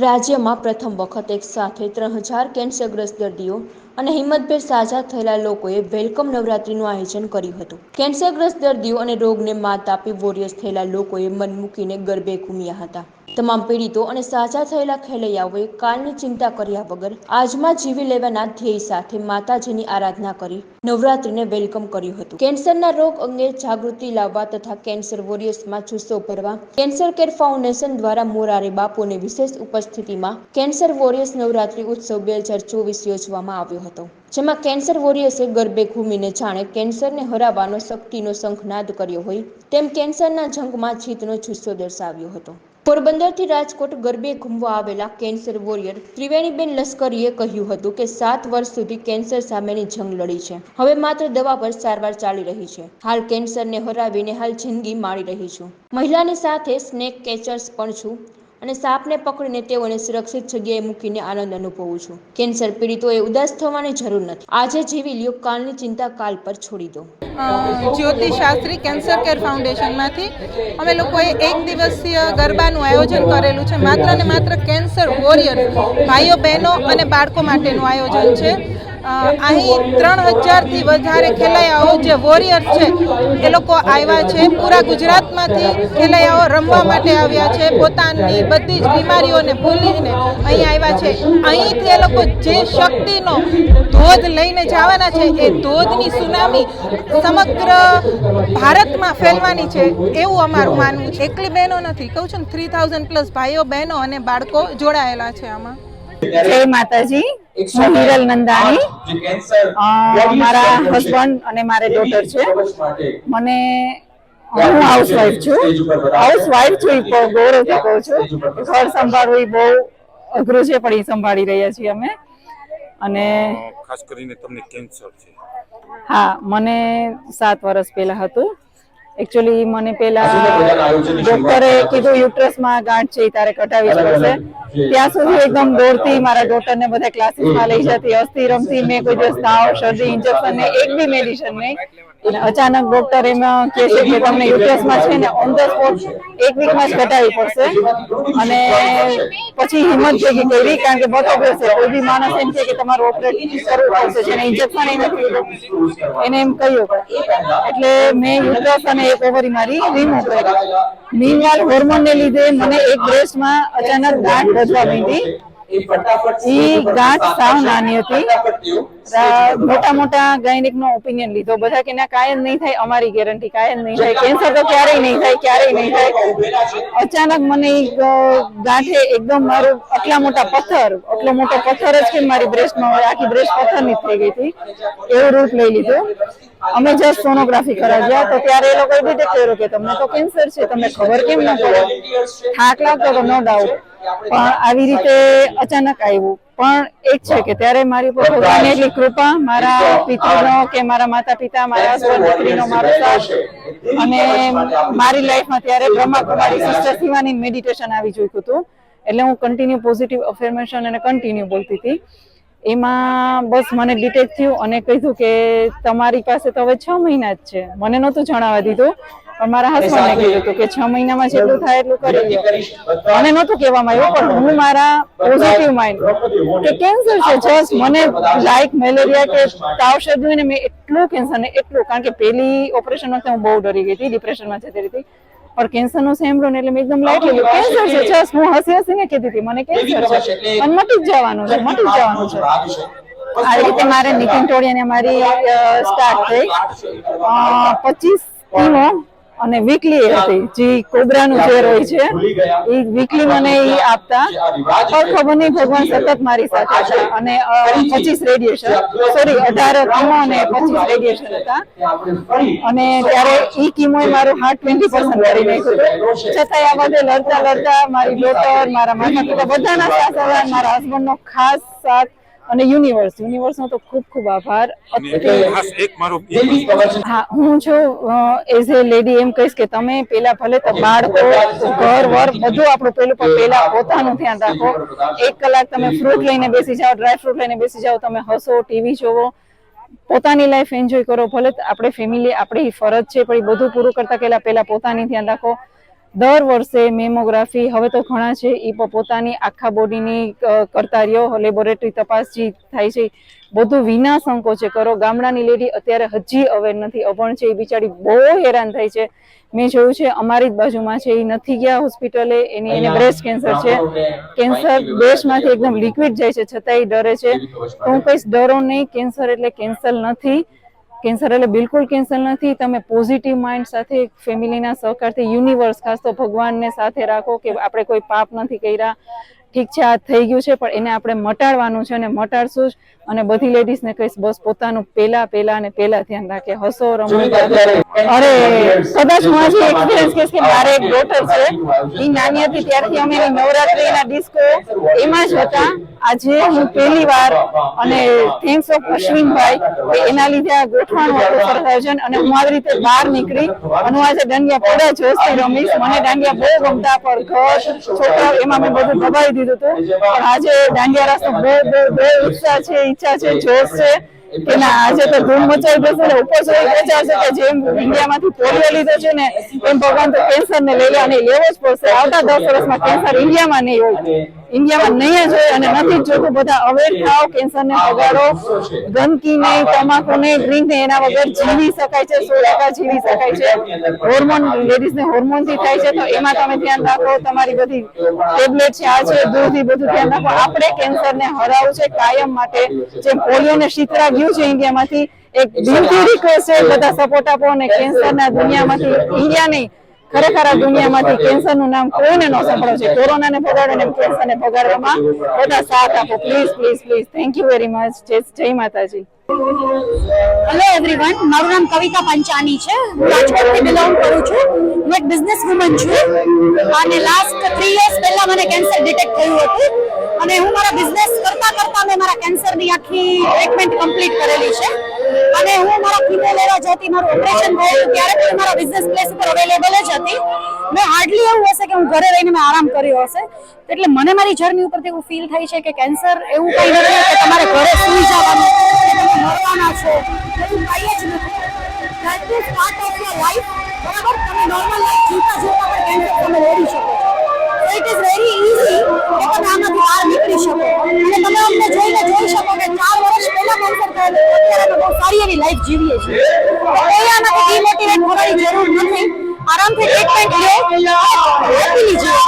રાજ્યમાં પ્રથમ વખત એક સાથે ત્રણ હજાર કેન્સરગ્રસ્ત દર્દીઓ અને હિંમતભેર સાજા થયેલા લોકોએ વેલકમ નવરાત્રીનું આયોજન કર્યું હતું. કેન્સરગ્રસ્ત દર્દીઓ અને રોગને માત આપી વોરિયર્સ થયેલા લોકોએ મન મૂકીને ગરબે ઘૂમ્યા હતા. તમામ પીડિતો અને સાજા થયેલા ખેલૈયાઓએ કાલની ચિંતા કર્યા વગર આજમાં જીવી લેવાના ધ્યેય સાથે માતાજીની આરાધના કરી નવરાત્રીને વેલકમ કર્યું હતું. કેન્સરના રોગ અંગે જાગૃતિ લાવવા તથા કેન્સર વોરિયર્સમાં જુસ્સો ભરવા, કેન્સર કેર ફાઉન્ડેશન દ્વારા મોરારી બાપુની વિશેષ ઉપસ્થિતિમાં કેન્સર વોરિયર્સ નવરાત્રી ઉત્સવ બે હજાર ચોવીસ યોજવામાં આવ્યો હતો. જેમાં કેન્સર વોરિયર્સે ગરબે ઘૂમીને જાણે કેન્સરને હરાવવાનો શક્તિનો શંખનાદ કર્યો હોય તેમ કેન્સરના જંગમાં જીતનો જુસ્સો દર્શાવ્યો હતો. પોરબંદરથી રાજકોટ ગરબે ઘૂમવા આવેલા કેન્સર વોરિયર ત્રિવેણીબેન લશ્કરીએ કહ્યું હતું કે સાત વર્ષ સુધી કેન્સર સામેની જંગ લડી છે. હવે માત્ર દવા પર સારવાર ચાલી રહી છે. હાલ કેન્સરને હરાવીને હાલ જિંદગી માણી રહી છું. મહિલાની સાથે સ્નેક કેચર્સ પણ છું. અને સાપને પકડીને તેઓને સુરક્ષિત જગ્યાએ મૂકીને આનંદ અનુભવું છું. કેન્સર પીડિતોએ ઉદાસ થવાની જરૂર નથી. આજે જીવી લ્યો કાલની ચિંતા કાલ પર છોડી દો. જ્યોતિ શાસ્ત્રી કેન્સર કેર ફાઉન્ડેશનમાંથી અમે લોકોએ એક દિવસીય ગરબાનું આયોજન કરેલું છે. માત્ર ને માત્ર કેન્સર વોરિયર ભાઈઓ બહેનો અને બાળકો માટેનું આયોજન છે. અહીં ત્રણ હજારથી વધારે ખેલૈયાઓ જે વોરિયર છે, એ લોકો આવ્યા છે. પૂરા ગુજરાતમાંથી ખેલૈયાઓ રમવા માટે આવ્યા છે. પોતાની બધી જ બીમારીઓને ભૂલીને અહીં આવ્યા છે. અહીંથી એ લોકો જે શક્તિનો ધોધ લઈને જવાના છે, એ ધોધની સુનામી સમગ્ર ભારતમાં ફેલવાની છે એવું અમારું માનવું છે. એકલી બહેનો નથી. કહું છું ને થ્રી થાઉઝન્ડ પ્લસ ભાઈઓ, બહેનો અને બાળકો જોડાયેલા છે આમાં. જય માતાજી. હું હિરલ નંદાણી. મારા હસબન્ડ અને મારે ડોટર છે. મને હું હાઉસવાઈફ છું. હાઉસવાઈફ છું એ ગૌરવથી કહું છું ઘર સંભાળવું એ બહુ અઘરું છે પણ એ સંભાળી રહ્યા છીએ અમે. અને ખાસ કરીને તમને કેન્સર છે. હા મને સાત વર્ષ પહેલા હતું. એકચ્યુઅલી મને પેલા ડોક્ટરે કીધું યુટ્રસમાં ગાંઠ છે તારે કટાવી પડશે ત્યાં સુધી એકદમ દોડતી મારા ડોક્ટર ને બધા ક્લાસીસમાં લઈ જતી અસ્થિ રમતી મેં કોઈ દિવસ તાવ શરદી ઇન્જેક્શન ને એક બી મેડિસિન નહીં. અચાનક ડોક્ટર એમાં કહે છે કે તમને યુટીએસમાં છે ને ઓન ધ સ્પોટ એક વીકમાં જ કટાવી પડશે. અને પછી હિંમત ભેગી કરી કારણ કે બતો છે. કોઈ બી માણસ એમ છે કે તમારું ઓપરેટ કરવું પડશે જેને ઇન્જેક્શન એ નથી એને એમ કહ્યું. એટલે મેં યુટ્રસ અને એક ઓવરી મારી રિમૂવ કરી મીનવાલ હોર્મોન ને લીધે મને એક બ્રેસ્ટમાં અચાનક ગાંઠ વધવા માંડી. એ ગાંઠ સાવ નાની હતી. મોટા મોટા ગાયનિક નો ઓપિનિયન લીધો. બધા કે ના જ નહીં થાય અમારી ગેરંટી જ નહીં થાય. કેન્સર તો ક્યારેય નહીં થાય, ક્યારેય નહીં થાય. અચાનક મને ગાંઠે એકદમ મારું આટલા મોટા પથ્થર, આટલો મોટો પથ્થર જ કે મારી બ્રેસ્ટમાં આખી બ્રેસ્ટ પથ્થરની થઈ ગઈ હતી. એવું રૂટ લઈ લીધું. અમે જસ્ટ સોનોગ્રાફી કરાવ્યા તો ત્યારે એ લોકોએ ડિટેક્ટ કર્યું કે તમને તો કેન્સર છે, તમને ખબર કેમ ન પડે? થાક લાગતો તો નો ડાઉટ પણ આવી રીતે અચાનક આવ્યું. પણ એક છે કે ત્યારે મારી ઉપર ભગવાનની એટલી કૃપા મારા પિતૃનો કે મારા માતા પિતા મારા દીકરીનો મારો સાથ અને મારી લાઈફમાં ત્યારે બ્રહ્માકુમારી સિસ્ટર શિવાની મેડિટેશન આવી જોયું હતું. એટલે હું કન્ટિન્યુ પોઝિટિવ અફર્મેશન અને કન્ટિન્યુ બોલતી હતી. એમાં બસ મને ડિટેક્ટ થયું અને કીધું કે તમારી પાસે તો હવે છ મહિના જ છે. મને નહોતું જણાવવા દીધું. પણ મારા હસબન્ડને કીધું હતું કે છ મહિનામાં જેટલું થાય એટલું કરી દે. મને નહોતું કહેવામાં આવ્યું પણ હું મારા પોઝિટિવ માઇન્ડ કે કેન્સર છે જસ્ટ મને લાઈક મેલેરિયા કે તાવ શરદી ને મેં એટલું કેન્સર ને એટલું કારણ કે પેલી ઓપરેશન વખતે હું બહુ ડરી ગઈ હતી ડિપ્રેશનમાં જતી હતી. પણ કેન્સર નો સાંભળ્યું ને એટલે મેં એકદમ લાઈટ લીધું કેન્સર છે જસ્ટ હું હસી હસીને કીધી હતી મને કેન્સર છે. પણ મટી જ જવાનું છે મટી જ જવાનું છે આ રીતે મારે નીતિન ટોળિયાને મારી સ્ટાર્ટ થઈ. પચીસ કિલો અને વીકલી હતી જે કોબરાનું ઝેર હોય છે એ વીકલી મને એ આપતા. પણ ખબર નહીં ભગવાન સતત મારી સાથે છે અને પચીસ રેડિયેશન સોરી અઢાર કિમો અને પચીસ રેડિયેશન હતા. અને ત્યારે એ કિમો મારું હાર્ટ ટ્વેન્ટી પર્સન્ટ કરી નાખ્યું છતાંય આ બધે લડતા લડતા મારી ડોટર મારા માતા પિતા બધાના સાથ મારા હસબન્ડનો ખાસ સાથ અને યુનિવર્સ યુનિવર્સનો તો ખૂબ ખૂબ આભાર. હા હું છું એઝ એ લેડી એમ કહીશ કે તમે પેલા ભલે તો બાળકો ઘર વર બધું આપણું પેલું પણ પેલા પોતાનું ધ્યાન રાખો. એક કલાક તમે ફ્રૂટ લઈને બેસી જાઓ ડ્રાય ફ્રૂટ લઈને બેસી જાઓ તમે હસો ટીવી જોવો. પોતાની લાઈફ એન્જોય કરો. ભલે આપણે ફેમિલી આપણી ફરજ છે પણ એ બધું પૂરું કરતા પહેલા પહેલા પોતાની ધ્યાન રાખો. દર વર્ષે મેમોગ્રાફી હવે તો ઘણા છે એ પ- પોતાની આખા બોડીની કરતા રહ્યો લેબોરેટરી તપાસ જે થાય છે. બધું વિના સંકોચે કરો ગામડાની લેડી અત્યારે હજી અવેર નથી અભણ છે એ બિચારી બહુ હેરાન થાય છે. મેં જોયું છે અમારી જ બાજુમાં છે એ નથી ગયા હોસ્પિટલે એની એને બ્રેસ્ટ કેન્સર છે. કેન્સર દેશમાંથી એકદમ લિક્વિડ જાય છે છતાંય એ ડરે છે. તો હું કહીશ ડરો નહીં કેન્સર એટલે કેન્સર નથી. કેન્સર એટલે બિલકુલ કેન્સર નથી. તમે પોઝિટિવ માઇન્ડ સાથે ફેમિલીના સહકારથી યુનિવર્સ ખાસ તો ભગવાનને સાથે રાખો કે આપણે કોઈ પાપ નથી કર્યા. ઠીક છે આ થઈ ગયું છે પણ એને આપણે મટાડવાનું છે અને મટાડશું જ. અને બધી લેડીઝને કહીશ બસ પોતાનું પેલા પેલા અને પેલા ધ્યાન રાખે. હસો રમો. અરે કદાચ આજે એક્સપિરિયન્સ કહીશ કે મારે એક ડોટર છે. એ નાની હતી ત્યારથી અમે એની નવરાત્રીના ડિસ્કો એમાં જ હતા. આજે હું પહેલી વાર અને થેન્ક્સ ઓફ અશ્વિનભાઈ એના લીધે આ ગોઠવાનું હતું સરસ આયોજન અને હું આવી રીતે બહાર નીકળી અને હું આજે દાંડિયા પડ્યા જોશથી રમીશ. મને દાંડિયા બહુ ગમતા પણ ઘર છોકરાઓ એમાં મેં બધું દબાઈ દીધું. હતું. પણ આજે દાંડિયા રાસનો બહુ બહુ બહુ ઉત્સાહ છે ઈચ્છા છે જોશ છે કે ના આજે તો ધૂમ મચાવી દેશે ને ઉપર સુધી પહોંચાડશે કે જેમ ઇન્ડિયામાંથી પોલિયો લીધો છે ને એમ ભગવાન તો કેન્સર ને લઈ લે અને લેવો જ પડશે. આવતા દસ વર્ષમાં કેન્સર ઇન્ડિયામાં નહીં હોય. ઇન્ડિયામાં નહીં જ હોય અને નથી જોતું. બધા અવેર થાવ કેન્સર ને વગાડો ગંદકી નહીં તમાકુ નહીં ડ્રિંક નહીં એના વગર જીવી શકાય છે સો ટકા જીવી શકાય છે. હોર્મોન લેડીઝ ને હોર્મોનથી થાય છે તો એમાં તમે ધ્યાન રાખો. તમારી બધી ટેબ્લેટ છે આ છે દૂધ એ બધું ધ્યાન રાખો. આપણે કેન્સર ને હરાવવું છે કાયમ માટે. જેમ પોલિયો ને શીતળા ગયું છે ઇન્ડિયામાંથી એક દિલથી રિક્વેસ્ટ છે બધા સપોર્ટ આપો અને કેન્સર ના દુનિયામાંથી ઇન્ડિયા નહીં ખરેખર આ દુનિયામાંથી કેન્સરનું નામ કોઈને ન સાંભળો છે. કોરોનાને ભગાડો અને કેન્સર ભગાડવામાં બધા સાથ આપો. Please please please thank you very much જય જય માતાજી. હેલો એવરીવન મારું નામ કવિતા પંચાની છે. હું રાજકોટથી બિલોંગ કરું છું. હું એક બિઝનેસ વુમન છું. અને લાસ્ટ થ્રી યર્સ પહેલા મને કેન્સર ડિટેક્ટ થયું હતું. અને હું મારા બિઝનેસ કરતા કરતા મેં મારા કેન્સરની આખી ટ્રીટમેન્ટ કમ્પ્લીટ કરેલી છે. અને હું મારા કીમો જતી મારું ઓપરેશન થયું, ત્યારે પણ મારા બિઝનેસ પ્લેસ ઉપર અવેલેબલ જ હતી. મેં હાર્ડલી એવું હશે કે હું ઘરે રહીને મેં આરામ કર્યો હશે. એટલે મને મારી જર્ની ઉપરથી એવું ફીલ થાય છે કે કેન્સર એવું કંઈ નથી, કે તમારે ઘરે સુઈ જવાનું તમે મરવાના છો. એવું કંઈ જ નથી. Part of your life. બરાબર? તમે નોર્મલ લાઈફ જીવતા જીવતા પણ કેન્સર તમે લડી શકો ઇટ ઇઝ વેરી ઇઝી કે તમે આમાંથી બહાર નીકળી શકો. અને તમે અમને જોઈને જોઈ શકો કે ચાર અત્યારે અમે બહુ સારી એવી લાઈફ જીવીએ છીએ. કોઈ આનાથી ડિમોટિવેટ થવાની જરૂર નથી. આરામથી ટ્રીટમેન્ટ લે. હેપીલી જીવો